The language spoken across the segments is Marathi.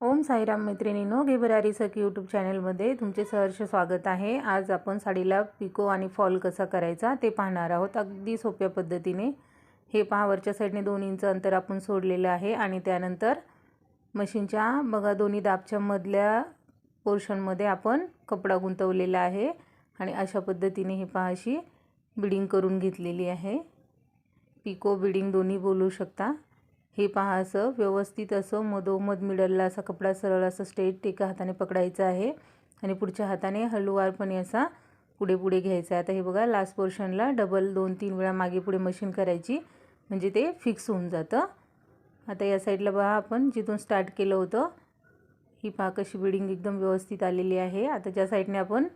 ओम साईराम मैत्रिणीनो गेबरारी सखी यूट्यूब चॅनलमध्ये तुमचे सहर्ष स्वागत आहे. आज आपण साडीला पिको आणि फॉल कसा करायचा ते पाहणार आहोत. अगदी सोप्या पद्धतीने. हे पहा वरच्या साईडने दोन इंच अंतर आपण सोडलेलं आहे आणि त्यानंतर मशीनच्या बघा दोन्ही दाबच्या मधल्या पोर्शनमध्ये आपण कपडा गुंतवलेला आहे. आणि अशा पद्धतीने हे पहा अशी बिडिंग करून घेतलेली आहे. पिको बिडिंग दोन्ही बोलू शकता. हे पहा असं व्यवस्थित असं मधोमध मिडलला असा कपडा सरळ असं स्ट्रेट एका हाताने पकडायचा आहे आणि पुढच्या हाताने हळूवारपणे असा पुढे पुढे घ्यायचा आहे. आता हे बघा लास्ट पोर्शनला डबल दोन तीन वेळा मागे पुढे मशीन करायची म्हणजे ते फिक्स होऊन जातं. आता या साईडला बघा आपण जिथून स्टार्ट केलं होतं ही पहा कशी बिडिंग एकदम व्यवस्थित आलेली आहे. आता ज्या साईडने आपण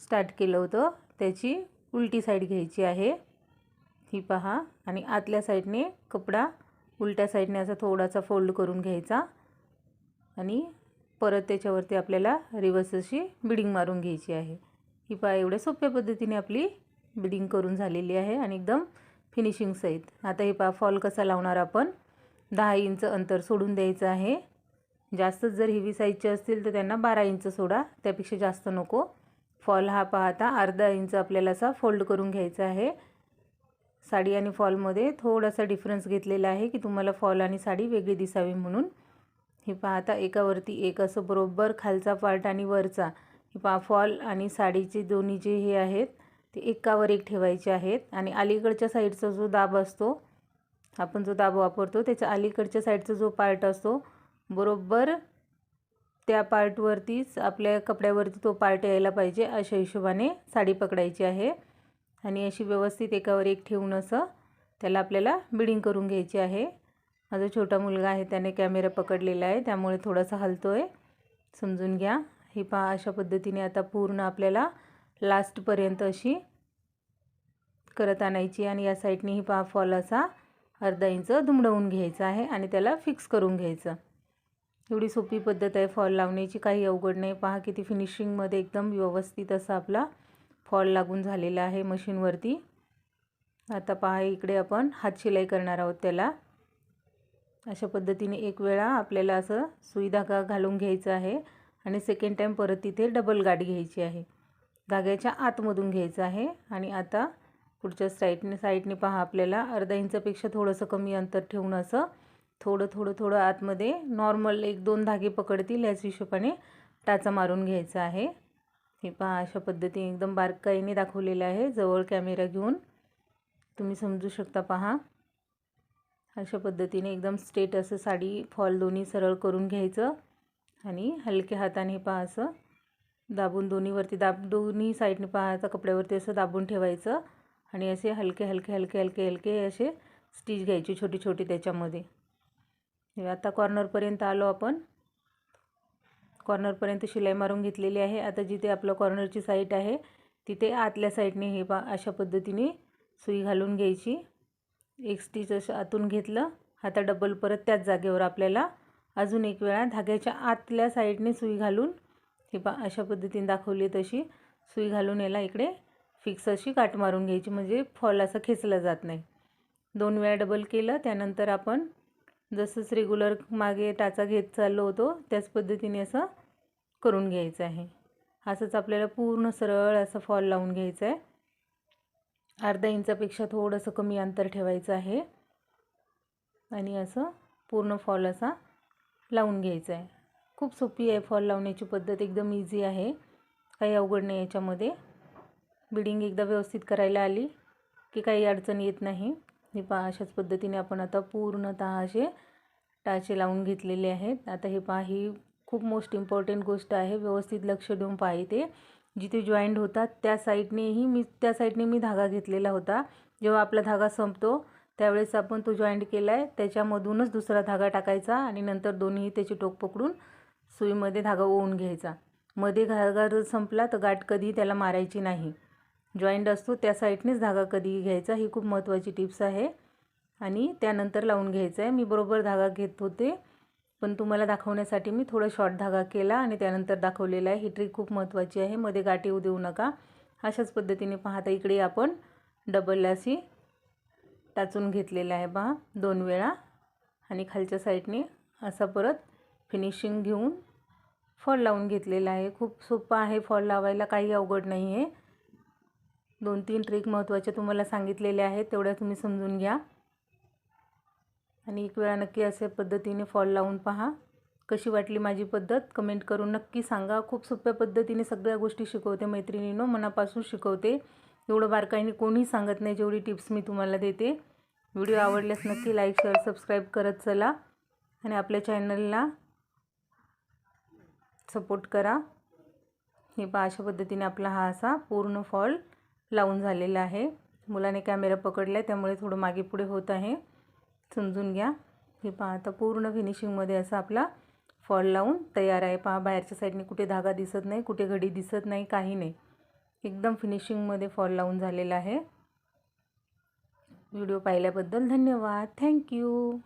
स्टार्ट केलं होतं त्याची उलटी साईड घ्यायची आहे. ही पहा आणि आतल्या साईडने कपडा उलट्या साईडने असा थोडासा फोल्ड करून घ्यायचा. आणि परत त्याच्यावरती आपल्याला रिवर्स अशी बिडिंग मारून घ्यायची आहे. ही पहा एवढ्या सोप्या पद्धतीने आपली बिडिंग करून झालेली आहे आणि एकदम फिनिशिंग सहित. आता हे पा फॉल कसा लावणार आपण? दहा इंच अंतर सोडून द्यायचं आहे. जास्तच जर हेवी साईजचे असतील तर त्यांना बारा इंच सोडा त्यापेक्षा जास्त नको. फॉल हा पाहता अर्धा इंच आपल्याला असा फोल्ड करून घ्यायचा आहे. साडी आणि फॉलमध्ये थोडासा डिफरन्स घेतलेला आहे की तुम्हाला फॉल आणि साडी वेगळी दिसावी म्हणून. हे पाहता एकावरती एक असं बरोबर खालचा पार्ट आणि वरचा. हे पा फॉल आणि साडीचे दोन्ही जे हे आहेत ते एकावर एक ठेवायचे आहेत. आणि अलीकडच्या साईडचा जो दाब असतो आपण जो दाब वापरतो त्याच्या अलीकडच्या साईडचा जो पार्ट असतो बरोबर त्या पार्टवरतीच आपल्या कपड्यावरती तो पार्ट यायला पाहिजे अशा हिशोबाने साडी पकडायची आहे. आणि अशी व्यवस्थित एकावर एक ठेवून असं त्याला आपल्याला बिडिंग करून घ्यायची आहे. माझा छोटा मुलगा आहे त्याने कॅमेरा पकडलेला आहे त्यामुळे थोडासा हलतो आहे समजून घ्या. ही पहा अशा पद्धतीने आता पूर्ण आपल्याला लास्टपर्यंत अशी करत आणायची आणि या साईडने ही पहा फॉल असा अर्धा इंच दुमडवून घ्यायचा आहे आणि त्याला फिक्स करून घ्यायचं. एवढी सोपी पद्धत आहे फॉल लावण्याची काही अवघड नाही. पहा किती फिनिशिंगमध्ये एकदम व्यवस्थित असा आपला फॉल लागून झालेला आहे मशीनवरती. आता पहा इकडे आपण हात शिलाई करणार आहोत त्याला. अशा पद्धतीने एक वेळा आपल्याला असं सुई धागा घालून घ्यायचा आहे आणि सेकंड टाईम परत तिथे डबल गाठ घ्यायची आहे. धाग्याच्या आतमधून घ्यायचं आहे आणि आता पुढच्या साईडने साईडने पहा आपल्याला अर्धा इंचापेक्षा थोडंसं कमी अंतर ठेवून असं थोडं थोडं थोडं आतमध्ये नॉर्मल एक दोन धागे पकडतील याच हिशोबाने टाचा मारून घ्यायचा आहे. हे पहा अशा पद्धतीने एकदम बारकाईने दाखवलेलं आहे. जवळ कॅमेरा घेऊन तुम्ही समजू शकता पहा. अशा पद्धतीने एकदम स्ट्रेट असं साडी फॉल दोन्ही सरळ करून घ्यायचं आणि हलक्या हाताने पहा असं दाबून दोन्हीवरती दाब दोन्ही साईडने पाहायचं कपड्यावरती असं दाबून ठेवायचं आणि असे हलके हलके हलके हलके हलके असे स्टिच घ्यायचे छोटी छोटी त्याच्यामध्ये. आता कॉर्नरपर्यंत आलो आपण. कॉर्नरपर्यंत शिलाई मारून घेतलेली आहे. आता जिथे आपलं कॉर्नरची साईड आहे तिथे आतल्या साईडने हे पा अशा पद्धतीने सुई घालून घ्यायची. एक स्टिच असं आतून घेतलं. आता डबल परत त्याच जागेवर आपल्याला अजून एक वेळा धाग्याच्या आतल्या साईडने सुई घालून हे पा अशा पद्धतीने दाखवली तशी सुई घालून याला इकडे फिक्स अशी काट मारून घ्यायची. म्हणजे फॉल असं खेचलं जात नाही. दोन वेळा डबल केलं त्यानंतर आपण जसंच रेग्युलर मागे टाचा घेत चाललो होतो त्याच पद्धतीने असं करून घ्यायचं आहे. असंच आपल्याला पूर्ण सरळ असं फॉल लावून घ्यायचं आहे. अर्धा इंचापेक्षा थोडंसं कमी अंतर ठेवायचं आहे. आणि असं पूर्ण फॉल असा लावून घ्यायचा आहे. खूप सोपी आहे फॉल लावण्याची पद्धत एकदम इझी आहे. काही अवघड नाही याच्यामध्ये. बिडिंग एकदा व्यवस्थित करायला आली की काही अडचण येत नाही. हे पहा अशाच पद्धतीने आपण आता पूर्णतः असे टाचे लावून घेतलेले आहेत. आता हे पहा ही खूप मोस्ट इम्पॉर्टंट गोष्ट आहे. व्यवस्थित लक्ष देऊन पाहिजे जिथे जॉईंट होतात त्या साईडनेही मी त्या साईडने मी धागा घेतलेला होता. जेव्हा आपला धागा संपतो त्यावेळेस आपण तो जॉईंट केला आहे त्याच्यामधूनच दुसरा धागा टाकायचा आणि नंतर दोन्ही त्याची टोक पकडून सुईमध्ये धागा ओवून घ्यायचा. मध्ये धागा जर संपला तर गाठ कधी त्याला मारायची नाही. जॉईंट असतो त्या साईडनेच धागा कधी घ्यायचा ही खूप महत्त्वाची टिप्स आहे. आणि त्यानंतर लावून घ्यायचं आहे मी बरोबर धागा घेत होते पण तुम्हाला दाखवण्यासाठी मी थोडं शॉर्ट धागा केला आणि त्यानंतर दाखवलेला आहे. ही ट्रिक खूप महत्त्वाची आहे. मध्ये गाठी येऊ देऊ नका. अशाच पद्धतीने पाहता इकडे आपण डबल लासी टाचून घेतलेला आहे पहा दोन वेळा. आणि खालच्या साईडने असा परत फिनिशिंग घेऊन फॉल लावून घेतलेला आहे. खूप सोपं आहे फॉल लावायला काही अवघड नाही आहे दोन तीन ट्रिक महत्त्वाच्या तुम्हाला सांगितलेल्या आहेत तेवढ्या तुम्ही समजून घ्या. आणि एक वेळा नक्की अशा पद्धतीने फॉल लावून पहा. कशी वाटली माझी पद्धत? कमेंट करून नक्की सांगा. खूप सोप्या पद्धतीने सगळ्या गोष्टी शिकवते मैत्रिणीनो मनापासून शिकवते. एवढं बारकाईने कोणी सांगत नाही जेवढी टिप्स मी तुम्हाला देते. व्हिडिओ आवडल्यास नक्की लाईक शेअर सबस्क्राईब करत चला. आणि आपल्या चॅनलला सपोर्ट करा. हे पहा अशा पद्धतीने आपला हा असा पूर्ण फॉल लावून झालेला आहे. मुलाने कॅमेरा पकडला आहे त्यामुळे थोडं मागे पुढे होत आहे. समजून घ्या. हे पहा आता पूर्ण फिनिशिंगमध्ये असा आपला फॉल लावून तयार आहे. पहा बाहेरच्या साईडने कुठे धागा दिसत नाही कुठे घडी दिसत नाही काही नाही. एकदम फिनिशिंगमध्ये फॉल लावून झालेला आहे. व्हिडिओ पाहिल्याबद्दल धन्यवाद. थँक्यू